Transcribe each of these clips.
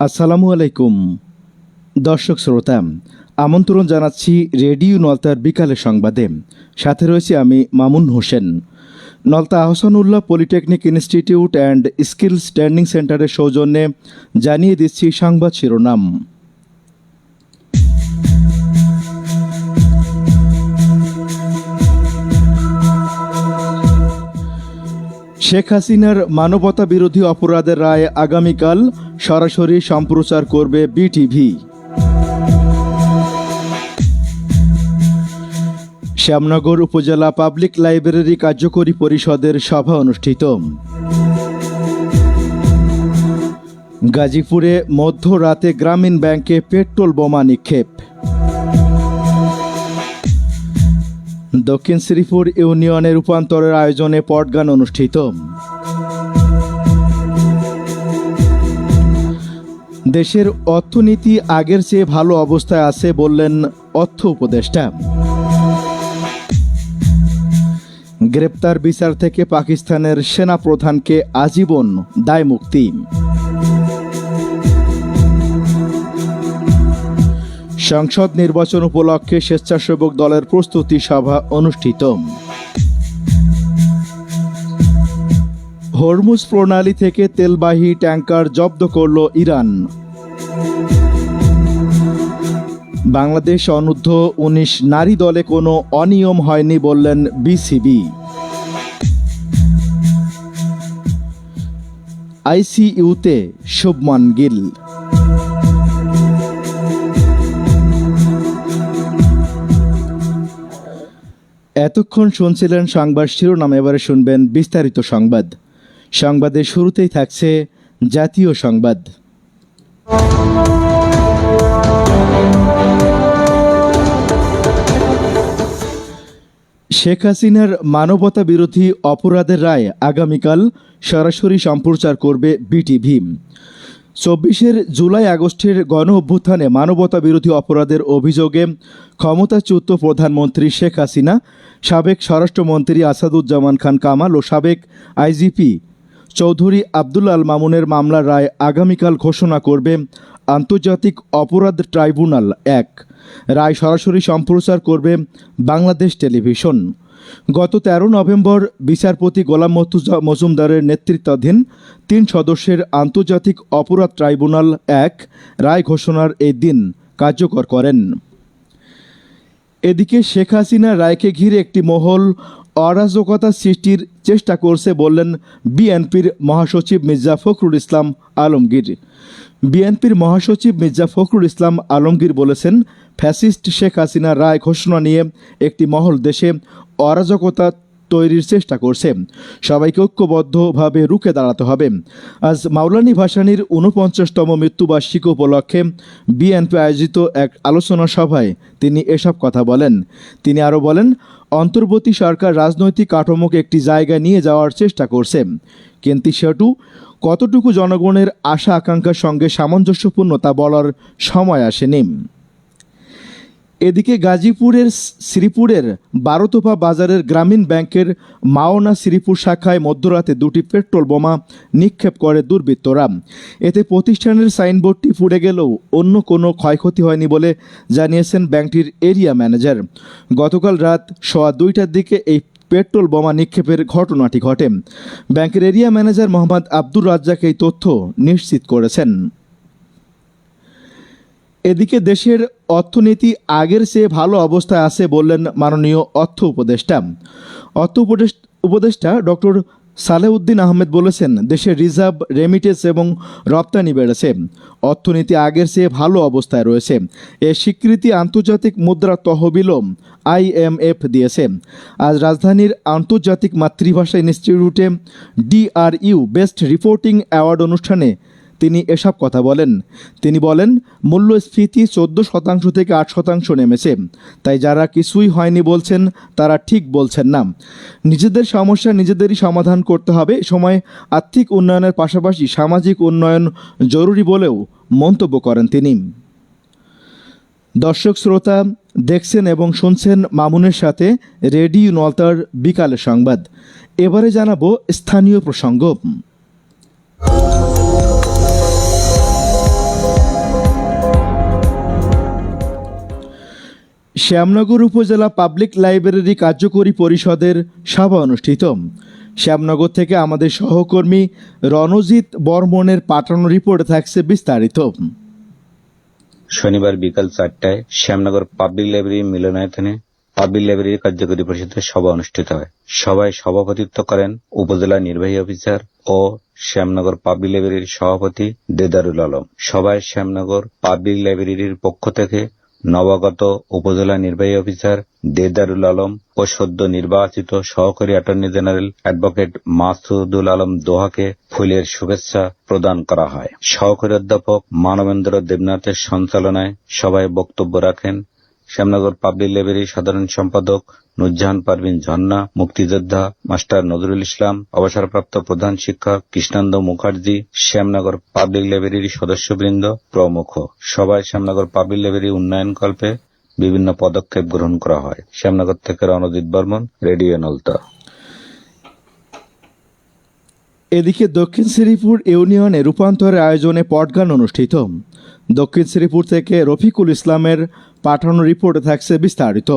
আসসালামু আলাইকুম। দর্শক শ্রোতা, আমন্ত্রণ জানাচ্ছি রেডিও নলতার বিকালে সংবাদে। সাথে রয়েছে আমি Mamun Hossain. Nalta Ahsanullah polytechnic institute and skill training সেন্টারের সৌজন্যে জানিয়ে দিচ্ছি সংবাদ শিরোনাম। শেখ হাসিনার মানবতা বিরোধী অপরাধের রায় আগামীকাল সরাসরি সম্প্রচার করবে বিটিভি। শ্যামনগর উপজেলা পাবলিক লাইব্রেরি কার্যকরী পরিষদের সভা অনুষ্ঠিত। গাজীপুরে মধ্যরাতে গ্রামীণ ব্যাংকে পেট্রোল বোমা নিক্ষেপ। দক্ষিণ শ্রীপুর ইউনিয়নের রূপান্তরের আয়োজনে পটগান অনুষ্ঠিত। দেশের অর্থনীতি আগের চেয়ে ভালো অবস্থায় আছে বললেন অর্থ উপদেষ্টা। গ্রেপ্তার বিচার থেকে পাকিস্তানের সেনা প্রধানকে আজীবন দায় মুক্তি সংসদ নির্বাচন উপলক্ষে স্বেচ্ছাসেবক দলের প্রস্তুতি সভা অনুষ্ঠিত। হরমুজ প্রণালী থেকে তেলবাহী ট্যাঙ্কার জব্দ করল ইরান। বাংলাদেশ অনূর্ধ্ব উনিশ নারী দলে কোনো অনিয়ম হয়নি বললেন বিসিবি। আইসিইউতে শুভমান গিল। এতক্ষণ শুনছিলেন সংবাদ শিরোনাম, এবারে শুনবেন বিস্তারিত সংবাদ। সংবাদের শুরুতেই থাকছে জাতীয় সংবাদ। শেখ হাসিনার মানবতা বিরোধী অপরাধের রায় আগামীকাল সরাসরি সম্প্রচার করবে বিটিভি। চব্বিশের জুলাই আগস্টের গণ অভ্যুত্থানে মানবতা বিরোধী অপরাধের অভিযোগে ক্ষমতাচ্যুত প্রধানমন্ত্রী শেখ হাসিনা, সাবেক স্বরাষ্ট্রমন্ত্রী আসাদুজ্জামান খান কামাল ও সাবেক আইজিপি চৌধুরী আব্দুল আল মামুনের মামলার রায় আগামীকাল ঘোষণা করবে আন্তর্জাতিক অপরাধ ট্রাইব্যুনাল এক। রায় সরাসরি সম্প্রচার করবে বাংলাদেশ টেলিভিশন। গত তেরো নভেম্বর বিচারপতি গোলাম মজুমদারের নেতৃত্বাধীন তিন সদস্যের আন্তর্জাতিক অপরাধ ট্রাইব্যুনাল এক রায় ঘোষণার এই দিন কার্যকর করেন। এদিকে শেখ হাসিনা রায়কে ঘিরে একটি মহল অরাজকতা সৃষ্টির চেষ্টা করছে বললেন বিএনপির মহাসচিব মির্জা ফখরুল ইসলাম আলমগীর। বিএনপির মহাসচিব মির্জা ফখরুল ইসলাম আলমগীর বলেছেন ফ্যাসিস্ট শেখ হাসিনা রায় ঘোষণা নিয়ে একটি মহল দেশে অরাজকতা তৈরির চেষ্টা করছে। সবাইকে ঐক্যবদ্ধভাবে রুখে দাঁড়াতে হবে। আজ মাওলানি ভাসানির ঊনপঞ্চাশতম মৃত্যুবার্ষিকী উপলক্ষে বিএনপি আয়োজিত এক আলোচনা সভায় তিনি এসব কথা বলেন। তিনি আরও বলেন, অন্তর্বর্তী সরকার রাজনৈতিক কাঠামোকে একটি জায়গায় নিয়ে যাওয়ার চেষ্টা করছে। কিন্তু সেটু কতটুকু জনগণের আশা আকাঙ্ক্ষার সঙ্গে সামঞ্জস্যপূর্ণ তা বলার সময় আসেনি। এদিকে গাজীপুরের শ্রীপুরের বারোতোপা বাজারের গ্রামীণ ব্যাংকের মাওনা শ্রীপুর শাখায় মধ্যরাতে দুটি পেট্রোল বোমা নিক্ষেপ করে দুর্বৃত্তরা। এতে প্রতিষ্ঠানের সাইনবোর্ডটি পুড়ে গেলেও অন্য কোনো ক্ষয়ক্ষতি হয়নি বলে জানিয়েছেন ব্যাংকটির এরিয়া ম্যানেজার। গতকাল রাত সোয়া দুইটার দিকে এই পেট্রোল বোমা নিক্ষেপের ঘটনাটি ঘটে। ব্যাংকের এরিয়া ম্যানেজার মোহাম্মদ আব্দুর রাজ্জাক এই তথ্য নিশ্চিত করেছেন। এদিকে দেশের অর্থনীতি আগের চেয়ে ভালো অবস্থায় আছে বললেন মাননীয় অর্থ উপদেষ্টা। অর্থ উপদেষ্টা ডক্টর সালেউদ্দিন আহমেদ বলেছেন, দেশের রিজার্ভ রেমিটেন্স এবং রপ্তানি বেড়েছে। অর্থনীতি আগের চেয়ে ভালো অবস্থায় রয়েছে। এ স্বীকৃতি আন্তর্জাতিক মুদ্রা তহবিলও আইএমএফ দিয়েছে। আজ রাজধানীর আন্তর্জাতিক মাতৃভাষা ইনস্টিটিউটে ডিআরইউ বেস্ট রিপোর্টিং অ্যাওয়ার্ড অনুষ্ঠানে তিনি এসব কথা বলেন। তিনি বলেন, মূল্যস্ফীতি চোদ্দ শতাংশ থেকে আট শতাংশ নেমেছে। তাই যারা কিছুই হয়নি বলছেন, তারা ঠিক বলছেন না। নিজেদের সমস্যা নিজেদেরই সমাধান করতে হবে। সময় আর্থিক উন্নয়নের পাশাপাশি সামাজিক উন্নয়ন জরুরি বলেও মন্তব্য করেন তিনি। দর্শক শ্রোতা, দেখছেন এবং শুনছেন মামুনের সাথে রেডিও নলতার বিকালের সংবাদ। এবারে জানাব স্থানীয় প্রসঙ্গ। শ্যামনগর উপজেলা পাবলিক লাইব্রেরি কার্যকরী পরিষদের সভা অনুষ্ঠিত। শ্যামনগর থেকে আমাদের সহকর্মী রণজিৎ বর্মনের পাঠানো রিপোর্টে থাকছে বিস্তারিত। শনিবার বিকাল চারটায় শ্যামনগর পাবলিক লাইব্রেরি মিলনায়তনে পাবলিক লাইব্রেরি কার্যকরী পরিষদের সভা অনুষ্ঠিত হয়। সভায় সভাপতিত্ব করেন উপজেলা নির্বাহী অফিসার ও শ্যামনগর পাবলিক লাইব্রেরির সভাপতি দেদারুল আলম। সভায় শ্যামনগর পাবলিক লাইব্রেরির পক্ষ থেকে নবাগত উপজেলা নির্বাহী অফিসার দেদারুল আলম ও সদ্য নির্বাচিত সহকারী attorney general advocate Masudul Alam দোহাকে ফুলের শুভেচ্ছা প্রদান করা হয়। সহকারী অধ্যাপক মানবেন্দ্র দেবনাথের সঞ্চালনায় সভায় বক্তব্য রাখেন শ্যামনগর পাবলিক লাইব্রেরির সাধারণ সম্পাদক নুরজাহান পারভিন ঝর্ণা মুক্তিযোদ্ধা মাস্টার নজরুল ইসলাম, অবসরপ্রাপ্ত প্রধান শিক্ষক কৃষ্ণান্দ মুখার্জি, শ্যামনগর পাবলিক লাইব্রেরির সদস্যবৃন্দ প্রমুখ। সবাই শ্যামনগর পাবলিক লাইব্রেরি উন্নয়নকল্পে বিভিন্ন পদক্ষেপ গ্রহণ করা হয়। শ্যামনগর থেকে রণজিৎ বর্মন, রেডিও নলতা। এদিকে দক্ষিণ শ্রীপুর ইউনিয়নে রূপান্তরের আয়োজনে পটগান অনুষ্ঠিত। দক্ষিণ শ্রীপুর থেকে রফিকুল ইসলামের পাঠানো রিপোর্টে থাকছে বিস্তারিত।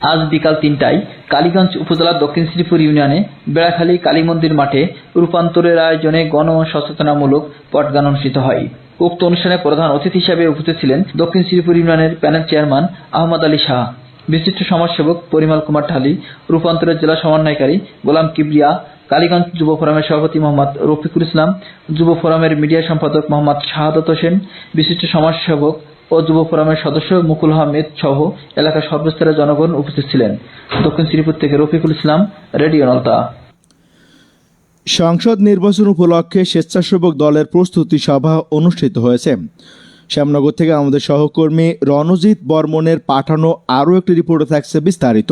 আজ বিকাল তিনটায় কালীগঞ্জ উপজেলার দক্ষিণ শ্রীপুর ইউনিয়নে বেড়াখালী কালী মন্দির মাঠে রূপান্তরের আয়োজনে গণ সচেতনামূলক পটগান অনুষ্ঠিত হয়। উক্ত অনুষ্ঠানে প্রধান অতিথি হিসেবে উপস্থিত ছিলেন দক্ষিণ শ্রীপুর ইউনিয়নের প্যানেল চেয়ারম্যান আহমদ আলী শাহ। বিশিষ্ট সমাজসেবক পরিমল কুমার ঢালি, রূপান্তরের জেলা সমন্বয়কারী গোলাম কিবরিয়া, কালীগঞ্জ যুব ফোরামের সভাপতি মোহাম্মদ রফিকুল ইসলাম, যুব ফোরামের মিডিয়া সম্পাদক মোহাম্মদ শাহাদত হোসেন, বিশিষ্ট সমাজসেবক ও যুব ফোরামের সদস্য মুকুল আহমেদ সহ এলাকার সর্বস্তরের জনগণ উপস্থিত ছিলেন। দক্ষিণ শ্রীপুর থেকে রফিকুল ইসলাম, রেডিও নলতা। সংসদ নির্বাচন উপলক্ষে স্বেচ্ছাসেবক দলের প্রস্তুতি সভা অনুষ্ঠিত হয়েছে। শ্যামনগর থেকে আমাদের সহকর্মী রণজিৎ বর্মনের পাঠানো আরও একটি রিপোর্টে থাকছে বিস্তারিত।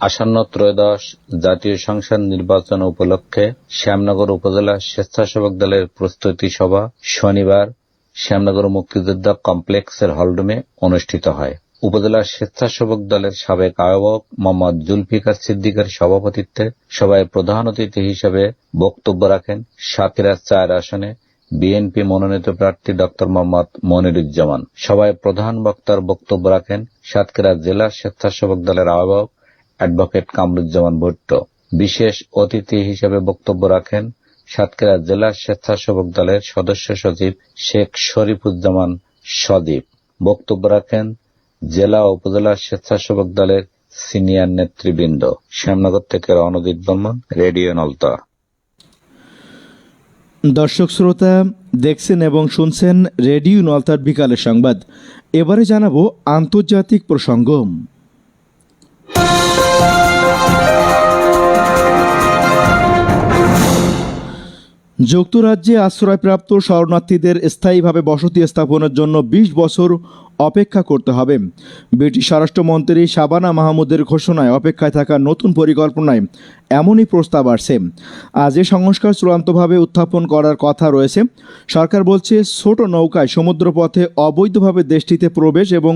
আসন্ন ত্রয়োদশ জাতীয় সংসদ নির্বাচন উপলক্ষে শ্যামনগর উপজেলা স্বেচ্ছাসেবক দলের প্রস্তুতি সভা শনিবার শ্যামনগর মুক্তিযোদ্ধা কমপ্লেক্সের হলরুমে অনুষ্ঠিত হয়। উপজেলা স্বেচ্ছাসেবক দলের সাবেক আহ্বায়ক মোহাম্মদ জুলফিকার সিদ্দিকের সভাপতিত্বে সভায় প্রধান অতিথি হিসেবে বক্তব্য রাখেন সাতক্ষীরা চার আসনে বিএনপি মনোনীত প্রার্থী ডক্টর মোহাম্মদ মনিরুজ্জামান। সভায় প্রধান বক্তার বক্তব্য রাখেন সাতক্ষীরা জেলা স্বেচ্ছাসেবক দলের আহ্বায়ক অ্যাডভোকেট কামরুজ্জামান ভুট্টো। বিশেষ অতিথি হিসেবে বক্তব্য রাখেন সাতক্ষীরা জেলা স্বেচ্ছাসেবক দলের সদস্য সচিব শেখ শরীফুজ্জামান সদীপ বক্তব্য রাখেন জেলা উপজেলা স্বেচ্ছাসেবক দলের সিনিয়র নেতৃবৃন্দ। শ্যামনগর থেকে রণদীপ বর্মন, রেডিও নলতা। দর্শক শ্রোতা, দেখছেন এবং শুনছেন রেডিও নলতার বিকালের সংবাদ। এবারে জানাব আন্তর্জাতিক প্রসঙ্গ। যুক্তরাজ্যে আশ্রয়প্রাপ্ত শরণার্থীদের স্থায়ীভাবে বসতি স্থাপনের জন্য ২০ বছর অপেক্ষা করতে হবে। ব্রিটিশ স্বরাষ্ট্রমন্ত্রী শাবানা মাহমুদের ঘোষণায় অপেক্ষায় থাকা নতুন পরিকল্পনায় এমনই প্রস্তাব আসছে। আজ এ সংস্কার চূড়ান্তভাবে উত্থাপন করার কথা রয়েছে। সরকার বলছে, ছোট নৌকায় সমুদ্রপথে অবৈধভাবে দেশটিতে প্রবেশ এবং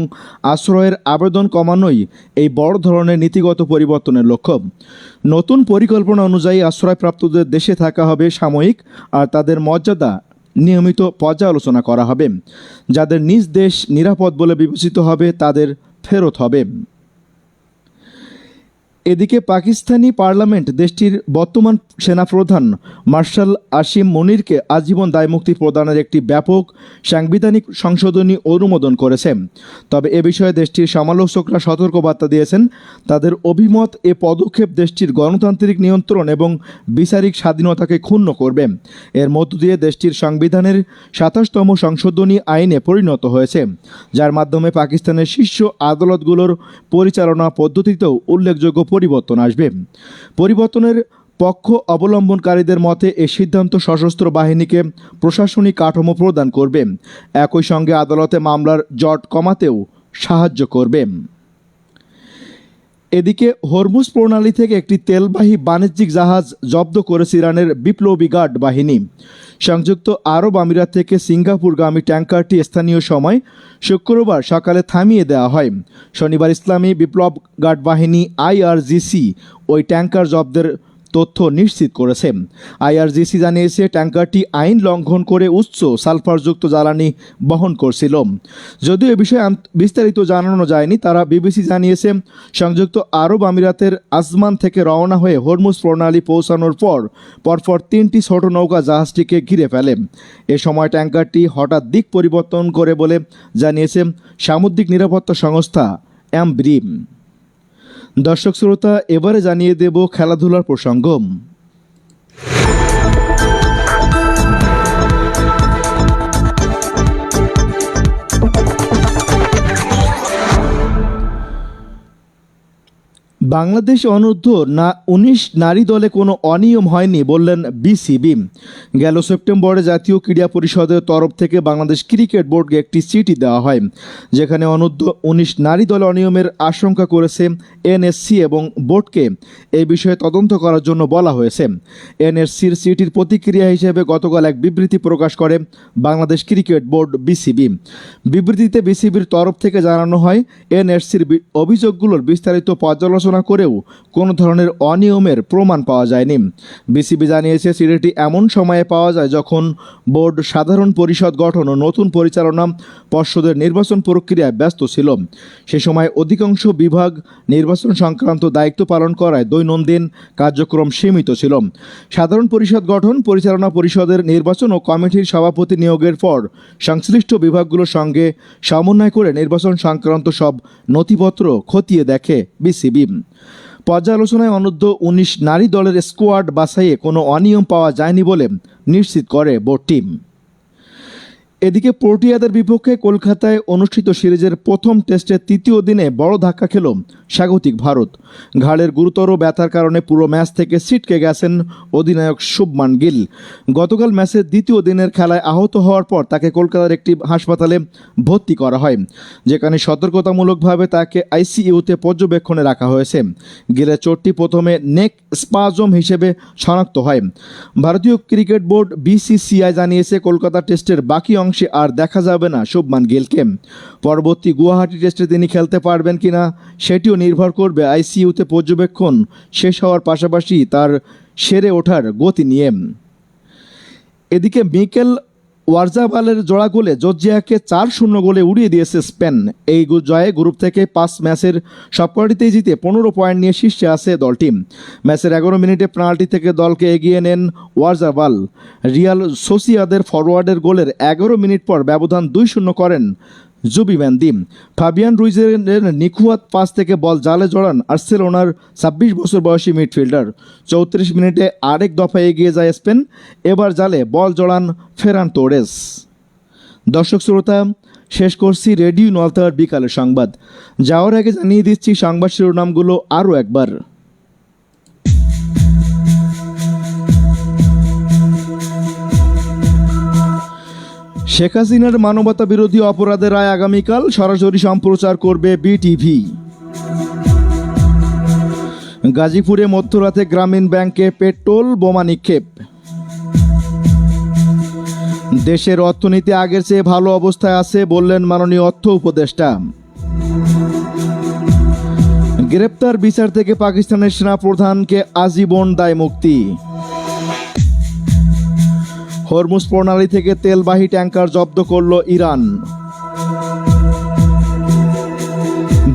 আশ্রয়ের আবেদন কমানোই এই বড় ধরনের নীতিগত পরিবর্তনের লক্ষ্য। নতুন পরিকল্পনা অনুযায়ী আশ্রয়প্রাপ্তদের দেশে থাকা হবে সাময়িক আর তাদের মর্যাদা নিয়মিত পর্যালোচনা করা হবে। যাদের নিজ দেশ নিরাপদ বলে বিবেচিত হবে তাদের ফেরত হবে। এদিকে পাকিস্তানি পার্লামেন্ট দেশটির বর্তমান সেনাপ্রধান মার্শাল আসিম মনিরকে আজীবন দায়মুক্তি প্রদানের একটি ব্যাপক সাংবিধানিক সংশোধনী অনুমোদন করেছে। তবে এ বিষয়ে দেশটির সমালোচকরা সতর্কবার্তা দিয়েছেন, তাদের অভিমত এ পদক্ষেপ দেশটির গণতান্ত্রিক নিয়ন্ত্রণ এবং বিচারিক স্বাধীনতাকে ক্ষুণ্ণ করবে। এর মধ্য দিয়ে দেশটির সংবিধানের সাতাশতম সংশোধনী আইনে পরিণত হয়েছে, যার মাধ্যমে পাকিস্তানের শীর্ষ আদালতগুলোর পরিচালনা পদ্ধতিতেও উল্লেখযোগ্য পরিবর্তন আসবে। পরিবর্তনের পক্ষ অবলম্বনকারীদের মতে, এ সিদ্ধান্ত সশস্ত্র বাহিনীকে প্রশাসনিক কাঠামো প্রদান করবে। একই সঙ্গে আদালতে মামলার জট কমাতেও সাহায্য করবে। এদিকে হরমুজ প্রণালী থেকে একটি তেলবাহী বাণিজ্যিক জাহাজ জব্দ করেছে ইরানের বিপ্লবী গার্ড বাহিনী। সংযুক্ত আরব আমিরাত থেকে সিঙ্গাপুরগামী ট্যাঙ্কারটি স্থানীয় সময় শুক্রবার সকালে থামিয়ে দেওয়া হয়। শনিবার ইসলামী বিপ্লব গার্ড বাহিনী আইআরজিসি ওই ট্যাঙ্কার জব্দের তথ্য নিশ্চিত করেছে। আইআরজিসি জানিয়েছে, ট্যাঙ্কারটি আইন লঙ্ঘন করে উচ্চ সালফারযুক্ত জ্বালানি বহন করছিল। যদিও এ বিষয়ে বিস্তারিত জানানো যায়নি, তারা বিবিসি জানিয়েছে, সংযুক্ত আরব আমিরাতের আজমান থেকে রওনা হয়ে হরমুজ প্রণালী পৌঁছানোর পর, পরপর তিনটি ছোট নৌকা জাহাজটিকে ঘিরে ফেলে। এ সময় ট্যাঙ্কারটি হঠাৎ দিক পরিবর্তন করে বলে জানিয়েছে সামুদ্রিক নিরাপত্তা সংস্থা অ্যামব্রিম। দর্শক শ্রোতা এবারে জানিয়ে দেব খেলাধুলার প্রসঙ্গ বাংলাদেশ অনূর্ধ্ব না উনিশ নারী দলে কোনো অনিয়ম হয়নি বললেন বিসিবি। গেল সেপ্টেম্বরে জাতীয় ক্রীড়া পরিষদের তরফ থেকে বাংলাদেশ ক্রিকেট বোর্ডকে একটি চিঠি দেওয়া হয়, যেখানে অনূর্ধ্ব উনিশ নারী দলে অনিয়মের আশঙ্কা করেছে এনএসসি এবং বোর্ডকে। এই বিষয়ে তদন্ত করার জন্য বলা হয়েছে। এনএসসির চিঠির প্রতিক্রিয়া হিসেবে গতকাল এক বিবৃতি প্রকাশ করে বাংলাদেশ ক্রিকেট বোর্ড বিসিবি। বিবৃতিতে বিসিবির তরফ থেকে জানানো হয়, এনএসসির অভিযোগগুলোর বিস্তারিত পর্যালোচনা করেও কোনো ধরনের অনিয়মের প্রমাণ পাওয়া যায়নি। বিসিবি জানিয়েছে চিঠিটি এমন সময়ে পাওয়া যায় যখন বোর্ড সাধারণ পরিষদ গঠন ও নতুন পরিচালনা পর্ষদের নির্বাচন প্রক্রিয়ায় ব্যস্ত ছিল। সে সময় অধিকাংশ বিভাগ নির্বাচন সংক্রান্ত দায়িত্ব পালন করায় দৈনন্দিন কার্যক্রম সীমিত ছিল। সাধারণ পরিষদ গঠন, পরিচালনা পরিষদের নির্বাচন ও কমিটির সভাপতি নিয়োগের পর সংশ্লিষ্ট বিভাগগুলোর সঙ্গে সমন্বয় করে নির্বাচন সংক্রান্ত সব নথিপত্র খতিয়ে দেখে বিসিবি। পর্যালোচনায় অনূর্ধ্ব উনিশ নারী দলের স্কোয়াড বাছাইয়ে কোনো অনিয়ম পাওয়া যায়নি বলে নিশ্চিত করে বোর্ড টিম। এদিকে প্রোটিয়াদের বিপক্ষে কলকাতায় অনুষ্ঠিত সিরিজের প্রথম টেস্টের তৃতীয় দিনে বড় ধাক্কা খেল স্বাগতিক ভারত। ঘাড়ের গুরুতর ব্যথার কারণে পুরো ম্যাচ থেকে ছিটকে গেছেন অধিনায়ক শুভমান গিল। গতকাল ম্যাচের দ্বিতীয় দিনের খেলায় আহত হওয়ার পর তাকে কলকাতার একটি হাসপাতালে ভর্তি করা হয়, যেখানে সতর্কতামূলকভাবে তাকে আইসিইউতে পর্যবেক্ষণে রাখা হয়েছে। গিলের চোটটি প্রথমে নেক স্পাজম হিসেবে শনাক্ত হয়। ভারতীয় ক্রিকেট বোর্ড বিসিসিআই জানিয়েছে, কলকাতা টেস্টের বাকি অংশে আর দেখা যাবে না শুভমান গিলকে। পরবর্তী গুয়াহাটি টেস্টে তিনি খেলতে পারবেন কি না সেটিও নির্ভর করবে আইসিইউতে পর্যবেক্ষণ শেষ হওয়ার পাশাপাশি তার সেরে ওঠার গতি নিয়ে। এদিকে মিকেল ওয়ার্জাবালের জোড়া গোলে জর্জিয়াকে চার শূন্য গোলে উড়িয়ে দিয়েছে স্পেন। এই জয়ে গ্রুপ থেকে পাঁচ ম্যাচের সবকটিতেই জিতে পনেরো পয়েন্ট নিয়ে শীর্ষে আছে দলটি ম্যাচের এগারো মিনিটে পেনাল্টি থেকে দলকে এগিয়ে নেন ওয়ার্জাবাল। রিয়াল সোসিয়াদের ফরওয়ার্ডের গোলের এগারো মিনিট পর ব্যবধান দুই শূন্য করেন জুবি ম্যান্দি ফাবিয়ান রুইজের নিখুয়াত পাস থেকে বল জালে জড়ান আর্সেলোনার ছাব্বিশ বছর বয়সী মিডফিল্ডার। চৌত্রিশ মিনিটে আরেক দফায় এগিয়ে যায় স্পেন, এবার জালে বল জড়ান ফেরান তোরেস। দর্শক শ্রোতা, শেষ করছি রেডিও নলতার বিকালের সংবাদ। যাওয়ার আগে জানিয়ে দিচ্ছি সংবাদ শিরোনামগুলো আরও একবার। শেখ হাসিনার মানবতা বিরোধী অপরাধের রায় আগামীকাল সরাসরি সম্প্রচার করবে বিটিভি। গাজীপুরে মধ্যরাতে গ্রামীণ ব্যাংকে পেট্রোল, বোমা নিক্ষেপ। দেশের অর্থনীতি আগের চেয়ে ভালো অবস্থায় আছে বললেন মাননীয় অর্থ উপদেষ্টা। গ্রেপ্তার বিচার থেকে পাকিস্তানের সেনাপ্রধানকে আজীবন দায় মুক্তি হরমুজ প্রণালী থেকে তেলবাহী ট্যাঙ্কার জব্দ করল ইরান।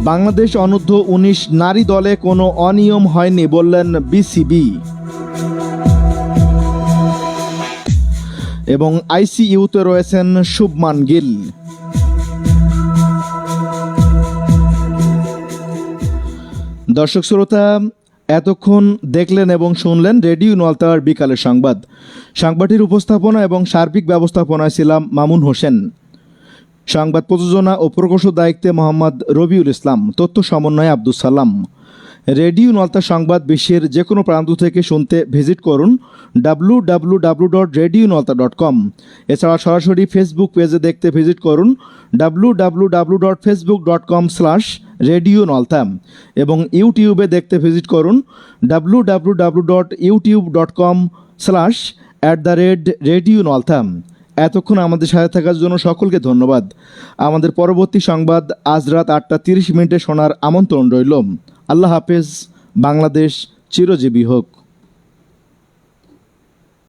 বাংলাদেশ অনূর্ধ্ব উনিশ নারী দলে কোনো অনিয়ম হয়নি বললেন বিসিবি। এবং আইসিইউতে রয়েছেন শুভমান গিল। দর্শক শ্রোতা এতক্ষণ দেখলেন এবং শুনলেন রেডিও নলতার বিকালের সংবাদ। সংবাদটির উপস্থাপনা এবং সার্বিক ব্যবস্থাপনায় ছিলাম মামুন হোসেন। সংবাদ প্রযোজনা ও প্রকৌশল দায়িত্বে মোহাম্মদ রবিউল ইসলাম। তথ্য সমন্বয়ে আব্দুল সালাম। রেডিও নলতা সংবাদ বিশ্বের যে কোনো প্রান্ত থেকে শুনতে ভিজিট করুন W W W dot radio Nalta dot com এছাড়া সরাসরি ফেসবুক পেজে দেখতে ভিজিট করুন W W W dot Facebook dot com slash radio নলতাম এবং ইউটিউবে দেখতে ভিজিট করুন W W W dot YouTube dot com slash at the red radio নলতাম এতক্ষণ আমাদের সাথে থাকার জন্য সকলকে ধন্যবাদ। আমাদের পরবর্তী সংবাদ আজ রাত আটটা তিরিশ মিনিটে শোনার আমন্ত্রণ রইল। আল্লাহ হাফেজ বাংলাদেশ চিরজীবী হোক।